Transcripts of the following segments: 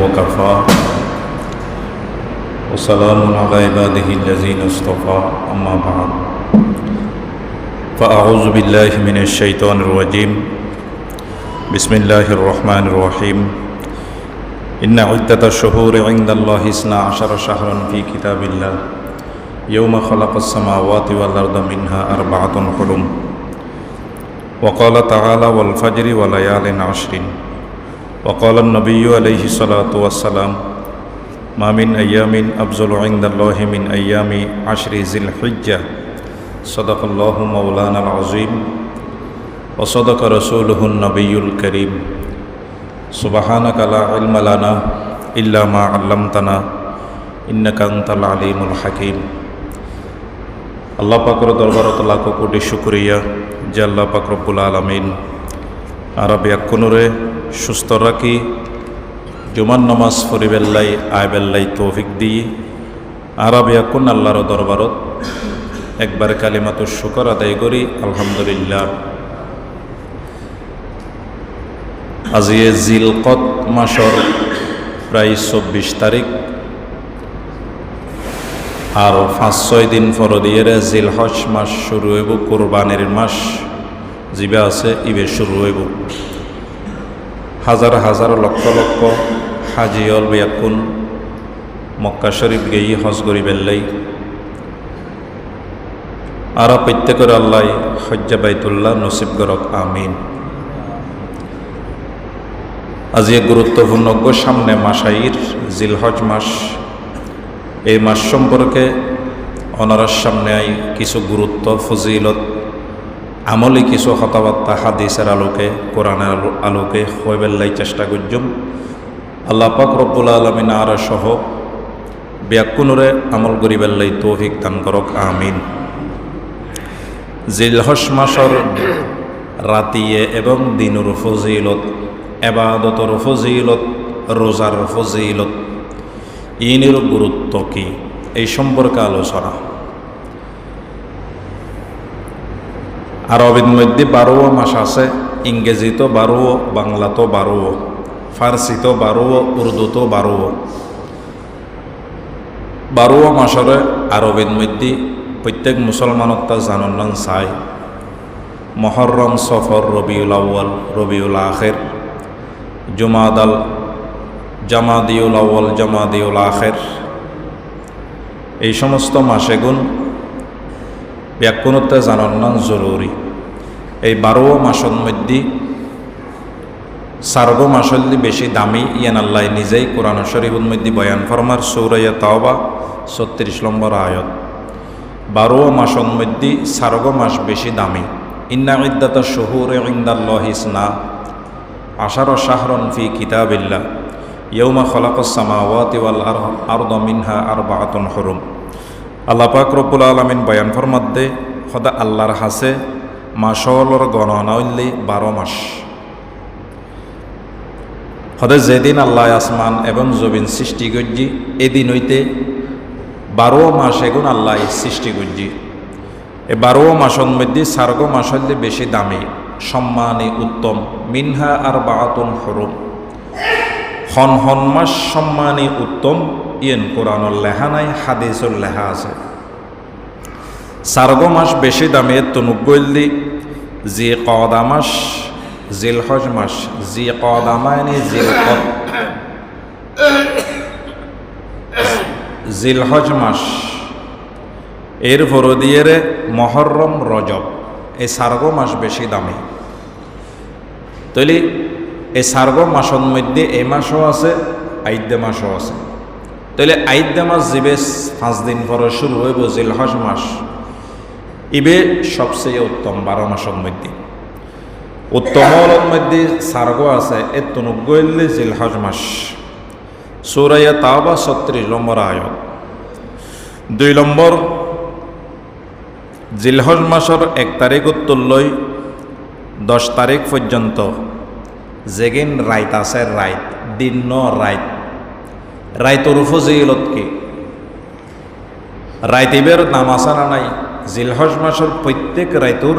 وكفى. وسلام على عباده الذين اصطفى. أما بعد. فأعوذ بالله من الشيطان الرجيم. بسم الله الرحمن الرحيم. إن عدة الشهور عند الله اثنا عشر شهرا في كتاب الله. يوم خلق السماوات والأرض منها أربعة حرم وقال تعالى والفجر وليال عشر. وقال النبي عليه الصلاة والسلام ما من أيام أفضل عند الله من أيام عشر ذي الحجة صدق الله مولانا العظيم وصدق رسوله النبي الكريم سبحانك لا علم لنا إلا ما علمتنا إنك أنت العليم الحكيم আল্লাহ পাকর দরবারত লাখ কোটি শুক্রিয়া যে আল্লাহ পাক রব্বুল আলমিন আর ব্যাকুনুরে সুস্থ রাখি জুমান নমাজ ফরিবেল্লাই আয়বেল্লাই তৌফিক দি আর ব্যাকুন আল্লাহর দরবারত একবার কালিমাতো শুকর আদায় করি, আলহামদুলিল্লাহ। আজি জিলকত মাসর প্রায় চব্বিশ তারিখ। আর পাঁচ, ছয় দিন দিয়ে জিল হজ মাস শুরু হইব, কোরবানির মাস যিবে আছে ইবে শুরু হইব। হাজার হাজার লক্ষ লক্ষ হাজিয়ল বিয়াকুন মক্কা শরীফ গেই হজ করি বেল্লাই আর প্রত্যেকের আল্লাহ হজ্জা বাইতুল্লাহ নসিব গরক আমিন। আজি এক গুরুত্বপূর্ণ সামনে মাসাইর জিলহজ মাস। এই মাস সম্পর্কে অনারার সামনে আই কিছু গুরুত্ব, ফজিলত আমলি কিছু কথাবার্তা হাদিসের আলোকে, কোরআনের আলো- আলোকে হইবেল্লাই চেষ্টা করজম। আল্লাহ পাক রব্বুল আলমিন আর সহ ব্যাকুনুরে আমল করিবেল্লাই তৌফিক দান করক, আমিন। জিলহস মাসর রাতিয়ে এবং দিনুর ফজিলত, এবাদতর ফজিলত, রোজার ফজিলত, ইনের গুরুত্ব কি? এই সম্পর্কে আলোচনা। আরবের মধ্যে বারো মাস আছে ইংরেজিতো বারো বাংলাতো বারো ফার্সিতো বারো উর্দুতো বারো বারো মাসরে আরবের মধ্যে প্রত্যেক মুসলমানত তা জানন চাই। মহরম সফর রবিউল আউ্য়াল, রবিউল আখের। জুমাদাল জামাদিউল আউ্য়াল, জামাদিউল আখের। এই সমস্ত মাসে ব্যাকুণতে জানান জরুরি। এই বারো মাসের মধ্যে সার্গ মাসল্লি বেশি দামি ইয়ান আল্লাহ নিজেই কোরআন শরীফুল মধ্যে বয়ান ফরমার সৌরাইয়া তাওবা, ছত্রিশ নম্বর আয়ত। বারো মাসের মধ্যে সার্গ মাস বেশি দামি। ইন্না ইদ্দাত শহুর ইন্দাল্লাহ ইসনা। আশার শাহরন ফি কিতাবিল্লা ইয়ৌমা খলাকসামাওয়াতি আরদ মিনহা আর বাতন হরুম। আল্লাহ পাক রব্বুল আলমিন বয়ান ফরমাদ্দে সদা আল্লাহর হাসে মাসলর গণনা হইলে বারো মাস। সদে যেদিন আল্লাহ আসমান এবং জবিন সৃষ্টি করছি, এদিন হইতে বারো মাস এগুন আল্লাহ সৃষ্টি করছি। এ বারো মাসের মধ্যে সার্গ মাস হইলে বেশি দামি, সম্মানী উত্তম, মিনহা আর বাতন হরুম। হন হন মাস সম্মানী উত্তম ইয়েন কোরআনুল লেহা নাই হাদিসুল লেহা আছে। সার্গ মাস বেশি দামে তনুগল্লি জি কদা মাস জিলহজ মাস জি কদামায়নি জিল জিলহজ মাস। এর ভরদিয়েরে মহরম রজব এই সার্গ মাস বেশি দামি। তৈলি এই সার্গ মাসের মধ্যে এই মাসও আছে আইদ্যে মাসও আছে। তাহলে আইদ্যে মাস যিবে পাঁচ দিন পরে শুরু হইব জিলহজ মাস। ইবে সবচেয়ে উত্তম বারো মাসের মধ্যে। উত্তমর মধ্যে সার্গ আছে এ তনুগল্লি জিলহজ মাস। সৌরাইয়া তাওবা ছত্রিশ নম্বর আয়ত। দুই নম্বর, জিলহজ মাসের এক তারিখ উত্তরলৈ দশ তারিখ পর্যন্ত। যেগিন রাইত আছে রাইত, দিন রাইত। রাইতর ফজিলত কি রাইতিবের নাম আছে না নাই। জিলহজ মাসের প্রত্যেক রাইতুর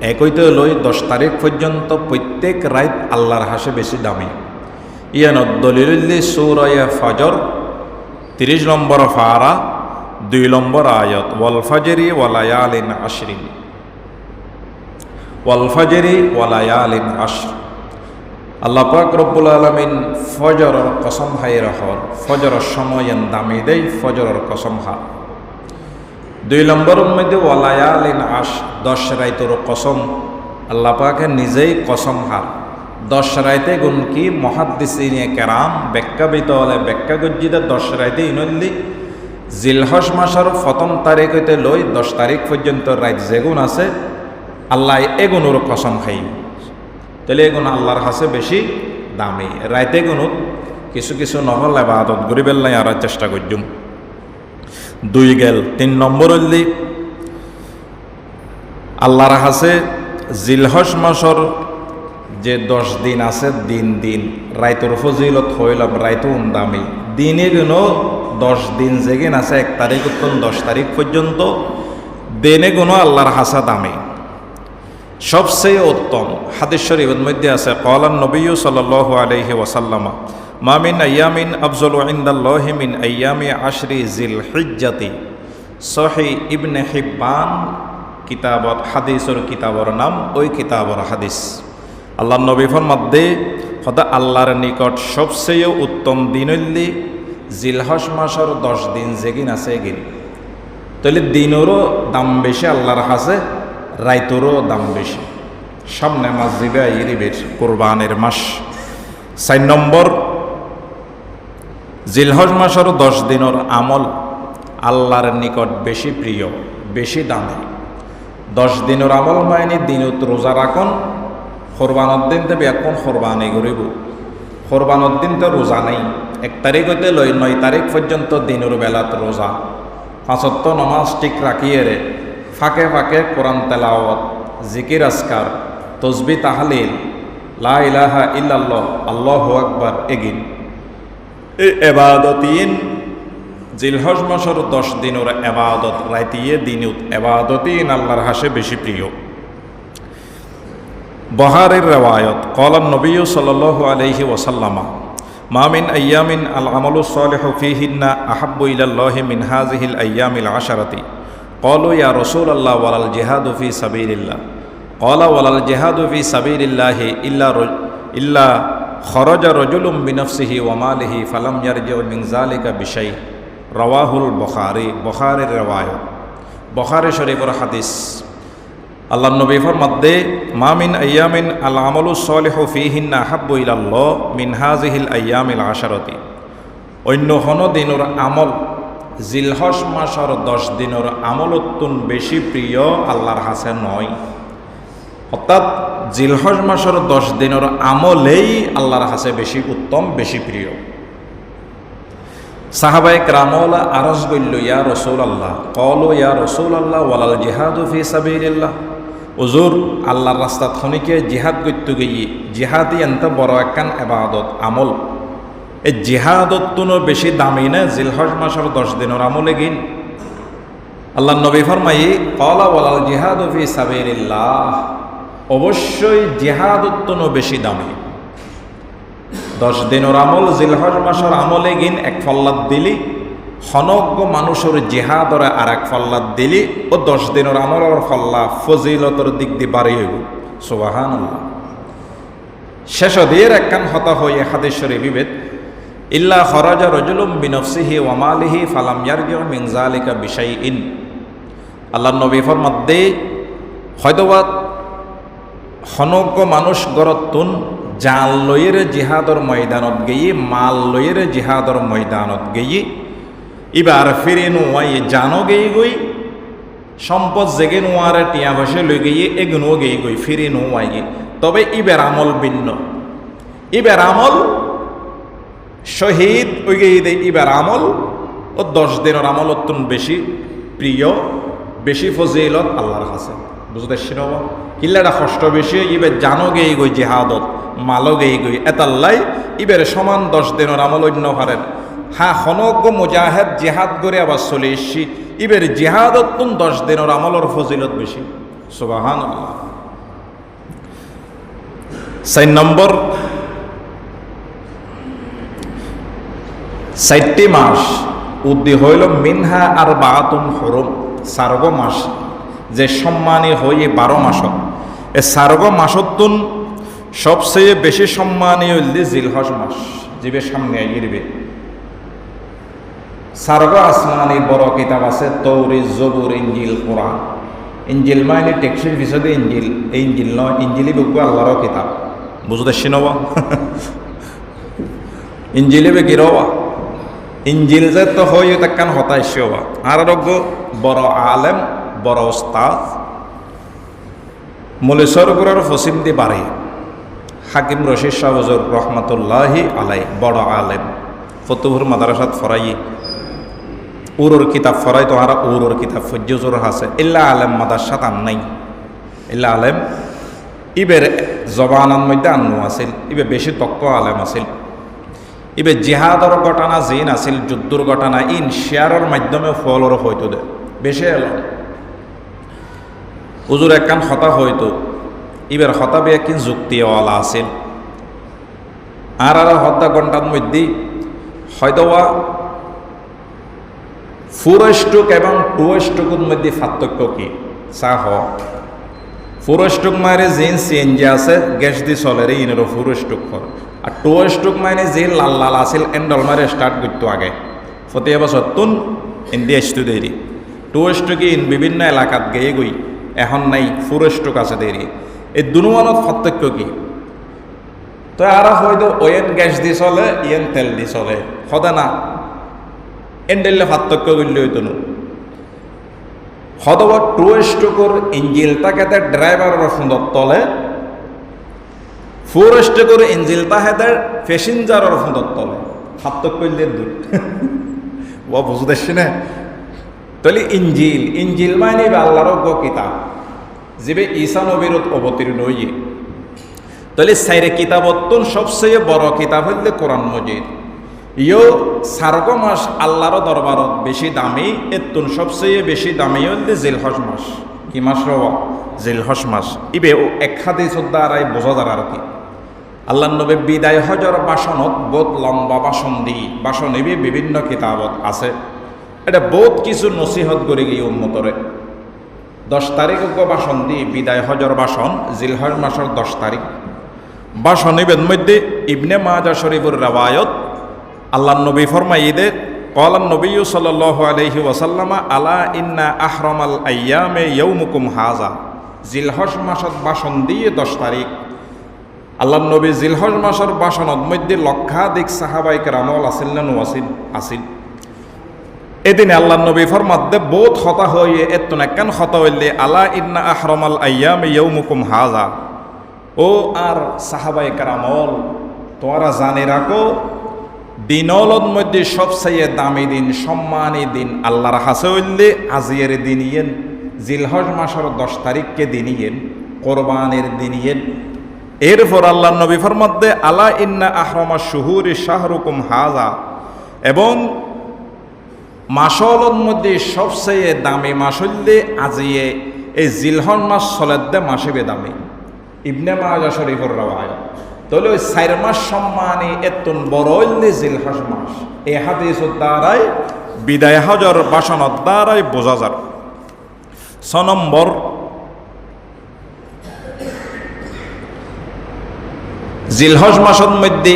একইতে লই দশ তারিখ পর্যন্ত প্রত্যেক রাইত আল্লাহর হাসে বেশি দামি। ইয়ান দলিলুল্লি সৌরয়া ফজর, তিরিশ নম্বর ফারা, দুই নম্বর আয়ত, ওয়াল ফজরি ওয়ালায়ালিন আশরিন। ওয়াল ফজরি ওয়ালায়ালিন আশর। আল্লাহ পাক রব্বুল আলমিন ফজরের কসম হাই রহর ফজরের সময় দামি দেই, ফজরের কসম হা। দুই নম্বরের মধ্যে ওয়ালায়ালিন আশ, দশ রাইতর কসম, আল্লাহ পাকে নিজেই কসম হার দশ রাইতে গুণ কি? মহাদ্দিসিনে কেরাম ব্যাখ্যা বিত হলে ব্যাখ্যা গজ্জিতে দশ রাইতে ইনল্লি। জিলহস মাসের প্রথম তারিখ হইতে লই দশ তারিখ পর্যন্ত রাইত যেগুন আছে, আল্লাহ এগুনোর কসম খাই। তাহলে এগুন আল্লাহর হাসে বেশি দামি। রাইতে গুণত কিছু কিছু নহল আবাদত গরিবের লাই আর চেষ্টা করজুম। দুই গেল, তিন নম্বর হইলি, আল্লাহর হাসে জিলহস মাসর যে দশ দিন আছে, দিন দিন। রাইতর ফজিলত হইলাম, রাইতো দামি। দিনে গুণ দশ দিন যেগিন আছে, এক তারিখ উত্তম দশ তারিখ পর্যন্ত, দিনে গুণ আল্লাহর হাসা দামি। সবচেয়ে উত্তম। হাদিস শরীফের মধ্যে আছে কলান নবী সাল্লাল্লাহু আলাইহি ওয়াসাল্লামা মামিন আয়ামিন আফজল ইনদাল্লাহি মিন আয়ামি আশরি জিল হিজ্জাতি সহি ইবনে হিব্বান কিতাবত, হাদিসর কিতাবর নাম, ওই কিতাবর হাদিস। আল্লাহ নবীফর মধ্যে সদা আল্লাহর নিকট সবচেয়ে উত্তম দিন হইলি জিলহস মাসর দশ দিন যেগিন আছে এগিন। তাহলে দিনেরও দাম বেশি আল্লাহর হাসে রাইতরও দাম বেশি। সামনে মাস দিবে ইরিবের কোরবানের মাস। চার নম্বর, জিলহজ মাসের দশ দিনের আমল আল্লাহর নিকট বেশি প্রিয়, বেশি দামি। দশ দিনের আমল মাইনি দিনত রোজা রাখন, কোরবানোর দিন তবে এখন কোরবানি করিব। কোরবানোর দিন তো রোজা নেই। এক তারিখ হইতে লই নয় তারিখ পর্যন্ত দিনের বেলাত রোজা। পাঁচত্ব নমাজ ঠিক রাখিয়ে রে। ফাঁকে ফাঁকে কোরআন তেলাওয়াত, জিকির আসকার তসবি তাহালিল, লা ইলাহা ইল্লাল্লাহ, আল্লাহু আকবার, এগিন। এই এবাদতিন, জিলহজ মাসর দশ দিনের এবাদত রাইতিয়ে দিনুত এবাদতিন আল্লাহর হাসে বেশি প্রিয়। বহারের রেওয়ায়ত কলান নবী সাল্লাল্লাহু আলাইহি ওয়াসাল্লামা, মামিন আয়ামিন আল আমলু সালেহ ফিহিন্না আহাব্বু ইলাল্লাহি মিন হাযিহিল আইয়ামিল আশারাতি। কলো ইয়া রসুল আল্লাহ ওয়ালাল জেহাদুফি সাবিল্লা কলা ওয়ালাল জেহাদুফি সাবিল্লাহ ইল্লা ইল্লা খরজা রজুলুম বিনফসিহি ওমালিহি ফালাম ইয়ারজালিকা বিষয় রওয়াহুল বখারি বখারের রেওয়ায়ত বখারে শরীফর হাদিস. আল্লাহ নবী ফরমাদ্দে মামিন আয়ামিন আল আমলু সলেহ ফিহিন্না হাব্বু ইলাল্ল মিনহাজিহিল আয়ামিল আশারতি। অন্য হন দিনুর আমল জিলহস মাসর দশ দিনের আমলতুন বেশি প্রিয় আল্লাহর হাসে নয়। অর্থাৎ জিলহজ মাসর দশ দিনের আমলেই আল্লাহর হাসে বেশি উত্তম, বেশি প্রিয়। সাহাবাই ক্রামলা আরস গল্য ইয়া রসুল আল্লাহ কল ইয়া রসুল আল্লাহ ওয়ালাল জিহাদু ফি সাবিল্লাহ উজুর আল্লাহর রাস্তা থনিকে জিহাদ করতে গিয়ে জিহাদি এন্ত বড় একখান এবাদত, আমল। এই জিহাদত তুনো বেশি দামি না, জিলহজ মাসের দশ দিনের আমলে গিন। আল্লাহ নবী ফরমাই কলা ওয়ালাল জিহাদ ফি অবশ্যই জিহাদত তুনো বেশি দামি। দশ দিনের আমল, জিলহজ মাসের আমলে গিন, এক ফল্লাদ দিলি হনজ্ঞ মানুষের জিহাদরে আর এক ফল্লাদ দিলি, ও দশ দিনের আমলের ফল্লা ফজিলতর দিক দিয়ে বাড়ি হইব। সোবাহান শেষ দিয়ে একখান হতা হয়ে হাদেশ্বরী বিভেদ ইল্লা খরাজা রজুলুম বিনফসিহি ওয়ামালিহি ফালাম ইয়ারজিউ মিন যালিকা বিশাইইন। আল্লাহ নবী ফরমাদ্দে, হয়তোবা হনজ্ঞ মানুষ গরতুন জাল লইয়ের জিহাদর ময়দানত গেয়ে, মাল লইয়ের জিহাদর ময়দানত গেয়ে এবার ফিরে নোয়াই জানো গেয়ে গই, সম্পদ জেগে নোয়ারে টিয়া ভাসে লই গিয়ে, এগুনো গেয়ে গই, ফিরে নোয়াই তবে ইবের আমল ভিন্ন। ইবের আমল শহীদ ওই গিয়ে দে ইবার আমল ও দশ দিনের আমল অত্যন্ত বেশি প্রিয়, বেশি ফজিলত আল্লাহর কাছে। বুঝতে শিরব কিল্লাটা কষ্ট বেশি ইবে জানো গেই গই জেহাদত, মালো গেই গই এতাল্লাই ইবের সমান দশ দিনের আমল অন্য হারেন হ্যাঁ হনজ্ঞ মুজাহেদ, জেহাদ করে আবার চলে এসছি। ইবের জেহাদত তুম দশ দিনের আমলের ফজিলত বেশি। সুবাহান চার নম্বর চারটি মাস। উদ্দি হইল মিনহা আর বাতুন হরম, সার্গ মাস, যে সম্মানী হয়ে বারো মাসত এ সার্গ মাসতুন সবচেয়ে বেশি সম্মানী হইলে জিলহজ মাস, জিবে সামনে আইয়ে সার্গ আসমানি বড় কিতাব আছে তৌরি, জবুর ইঞ্জিল কোরআন। ইঞ্জিল মানে টেক্সির পিছতে ইঞ্জিল এই ইঞ্জিল নয় ইঞ্জিলি বুকু আল্লাহর কিতাব। বুঝতে শিনবা? ইঞ্জিলি বে গিরবা ইঞ্জিল যে তো হই তাকান হতাইছি হবা? আর রোগ বড় আলেম, বড় ওস্তাদ মলেশ্বর গুড়ার ফসিম দি বাড়ি। হাকিম রশিদ শাহজুর রহমতুল্লাহি আলাই, বড় আলেম। ফতুহুর মাদারাসাত ফরাই উরুর কিতাব ফরাই, তো হারা উরুর কিতাব ফজ্জুজুর আছে ইল্লা আলেম মাদারসাত আন নাই। ইল্লা আলেম, ইবের জবানার মধ্যে আন্নু আছিল, ইবে বেশি তক্ক আলেম আছিল। ইবে জিহাদর ঘটনা জিন আছিল যুদ্ধর ঘটনা, ইন শেয়ারের মাধ্যমে ফলর হয়তো দে। বেশি এলো। উজুর একখান হতা হয়তো। ইবের হতা বে একদিন যুক্তিওয়ালা আছিল। আর আর হত্যা ঘণ্টার মধ্যে হয়তোবা ফোর স্ট্রোক এবং টু স্ট্রোকের মধ্যে পার্থক্য কি? চা হ ফোর স্ট্রোক মানে জিন সিএনজি আছে গ্যাস দি চলে রে ইনেরও ফোর স্ট্রোক কর আর টু স্ট্রোক মানে যে লাল লাল আছিল এন্ডল মারে স্টার্ট করতো আগে। ফতে বছর তুন ইন্দি আসতো দেরি। টু স্ট্রোকে ইন বিভিন্ন এলাকাত গিয়ে গই এখন নাই ফোর স্ট্রোক আছে দেরি। এই দুনুমানত পার্থক্য কি? তো আর হয়তো ওয়েন গ্যাস দি চলে, ইয়েন তেল দি চলে। সদা না। এন্ডেলে পার্থক্য করলে হইতো না। হতবা টু স্ট্রোকর ইঞ্জিলটাকে ড্রাইভারের সুন্দর তলে ফোর স্ট্রোকর ইঞ্জিলটা হেদের প্যাসেঞ্জারের সুন্দর তলে। পার্থক্য করলে দূর ও বুঝতে না? তাহলে ইঞ্জিল ইঞ্জিল মানে আল্লাহর গ কিতাব যেবে ঈসা নবীর অবতীর্ণ হইয়ে। তাহলে সাইরে কিতাবত্তন সবচেয়ে বড় কিতাব হইলে কোরআন মজিদ। ইয়ো সার্গ মাস আল্লাহর দরবারত বেশি দামি এতুন সবচেয়ে বেশি দামি হইলে জিলহস মাস। কি মাস রওয়া জিলহস মাস। ইবে ও এক হাতে দ্বারাই বোঝা যার আর কি? আল্লাহ নবী বিদায় হজর বাসনত বহুত লম্বা বাসন দি, বাসন ইবে বিভিন্ন কিতাবত আছে। এটা বহুত কিছু নসিহত করে গিয়ে উন্মতরে দশ তারিখ বাসন দি বিদায় হজর বাসন, জিলহজ মাসের দশ তারিখ বাসন ইবের মধ্যে ইবনে মাজা শরীফুর রাবায়ত আল্লাহ নবী ফরমাইদে কলান নবী সাল আলহি ওসাল্লামা আলা ইন্না আহরমাল আয়ামে ইয়ৌমুকুম হাজা জিলহজ মাসত বাসন দিয়ে দশ তারিখ। আল্লাহ নবী জিলহজ মাসের বাসনত মধ্যে লক্ষাধিক সাহাবাইক রামল আসিল না নোয়াসিল আসিল। এদিন আল্লাহ নবী ফরমাদ্দে বহুত হতা হয়ে এত নাকান হতা হইলে? আলা ইন্না আহরমাল আয়ামে ইয়ৌমুকুম হাজা ও আর সাহাবাই কারামল, তোমরা জানে রাখো দিনলত মধ্যে সবচেয়ে দামি দিন, সম্মানী দিন আল্লাহর হাসে হইলে আজিয়ের দিন ইয়েন, জিলহজ মাসের দশ তারিখকে দিন ইয়েন, কোরবানের দিন ইয়েন। এরপর আল্লাহ নবী ফরমদ্দে আলা ইন্না আহরমা শুহুর শাহরুকুম হাজা। এবং মাসলত মধ্যে সবচেয়ে দামি মাস আজিয়ে এই জিলহন মাস চলেদ্দে মাসিবে দামি ইবনে মাজা শরীফর রাওয়ায় তাহলে ওই চার মাস সম্মানে এতন বড় জিলহাস মাস। এই হাদিসের দ্বারাই বিদায় হজর বাসনত দ্বারাই বোঝা যার ছ নম্বর। জিলহজ মাসের মধ্যে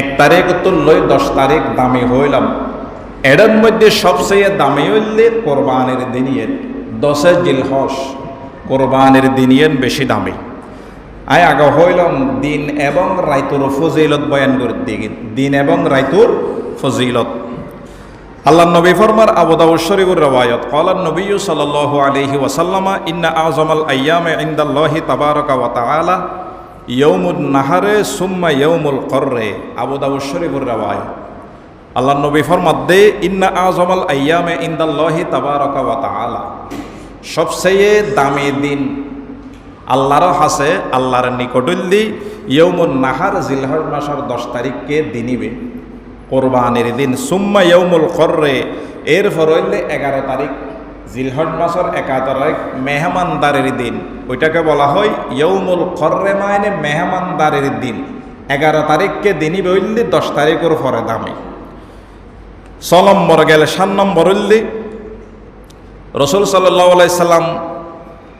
এক তারিখ তো লই দশ তারিখ দামি হইলাম। এটার মধ্যে সবচেয়ে দামি হইলে কোরবানের দিনিয়ের দশে জিলহস কোরবানের দিনিয়ের বেশি দামি। আয় আগা হইলম দিন এবং রায়তুর ফজিলত বয়ান করে দিকে দিন এবং রায়তুর ফজিলত। আল্লাহ নবী ফরমার আবুদাউ শরীফুর রওয়ায়ত কলান নবী সাল্লাল্লাহু আলাইহি ওয়াসাল্লামা, ইন্না আযমাল আইয়ামে ইনদাল্লাহি তাবারাকা ওয়া তাআলা, ইয়াউমুন নাহারে সুম্মা ইয়াউমুল কররে আবুদাউ শরীফুর রওয়ায়ত। আল্লাহ নবী ফরমাত দে, ইন্না আযমাল আইয়ামে ইনদাল্লাহি তাবারাকা ওয়া তাআলা। সবচেয়ে দামি দিন আল্লাহর হাসে, আল্লাহর নিকটল্লি ইয়ৌমুন নাহার জিলহর মাসের দশ তারিখকে দিনিবে। কোরবানির দিন, সুম্মা ইয়ৌমুল কর্রে এর হইলে এগারো তারিখ, জিলহজ মাসের তারিখ, মেহমানদারের দিন। ওইটাকে বলা হয় ইয়ৌমুল কর্রে মানে মেহমানদারের দিন। এগারো তারিখকে দিনই বললে দশ তারিখের পরে দামি। ছ নম্বর গেলে, সাত নম্বর হইলে রসুল সাল্লাহ সাল্লাম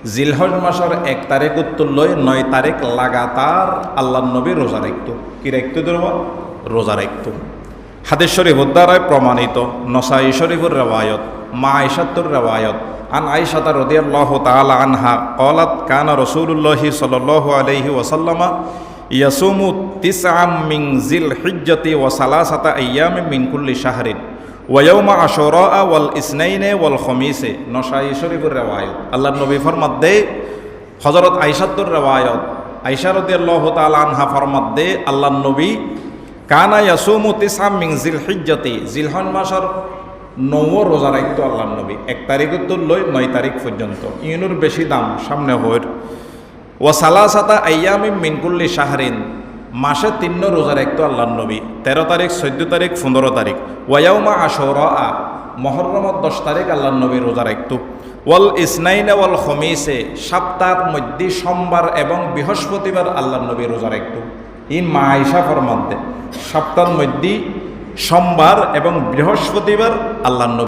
জিলহজ মাসের এক তারিখ উত্তর উত্তরলয় নয় তারিখ লাগাতার আল্লাহ নবী রোজা রাখত। কী রাখতো ধরব রোজা রাখত। হাদিস শরীফুর দ্বারায় প্রমাণিত, নসাই শরীফুর রেওয়ায়ত, মা আয়সাত্তর রেওয়ায়ত, আন আয়সাতা রদিয়াল্লাহ তাল আনহা কলাত কান রসুল্লাহি সাল আলহি ওসাল্লামা ইয়াসুমু তিস আম মিং জিল হিজতি ও সালাসাতা ইয়াম মিনকুল্লি শাহরিন। ওয়াউমা আশরা ওয়াল ইসনাইনে ওয়াল খমিসে। নসাই শরীফুর রেওয়ায়ত। আল্লাহ নবী ফরমাত দে হজরত আইসাতুর রেওয়ায়ত। আইসারদি আল্লাহ তাআলা আনহা ফরমাত দে আল্লাহ নবী, কানা ইয়াসুমু তিসআম মিন জিল হিজ্জাতি জিলহন মাসের নৌ রোজা রাখতো আল্লাহ নবী। এক তারিখ তো লই নয় তারিখ পর্যন্ত। ইউনুর বেশি দাম সামনে হইর। ও সালাসাতা আয়ামি মিনকুল্লি শাহরিন। মাসে তিন রোজা রাখতো আল্লাহ নবী। তেরো তারিখ, চোদ্দ তারিখ, পনেরো তারিখ। ওয়াউমা আশর আ মহরমত দশ তারিখ আল্লাহ নবী রোজা রাখতো। ওয়াল ইসনাইনে ওয়াল খমিসে, সপ্তাহের মধ্যে সোমবার এবং বৃহস্পতিবার আল্লাহ নবী রোজা রাখতো। ই মা আইসা ফরমান্তে, সপ্তাহের মধ্যে সোমবার এবং বৃহস্পতিবার আল্লাহ নবী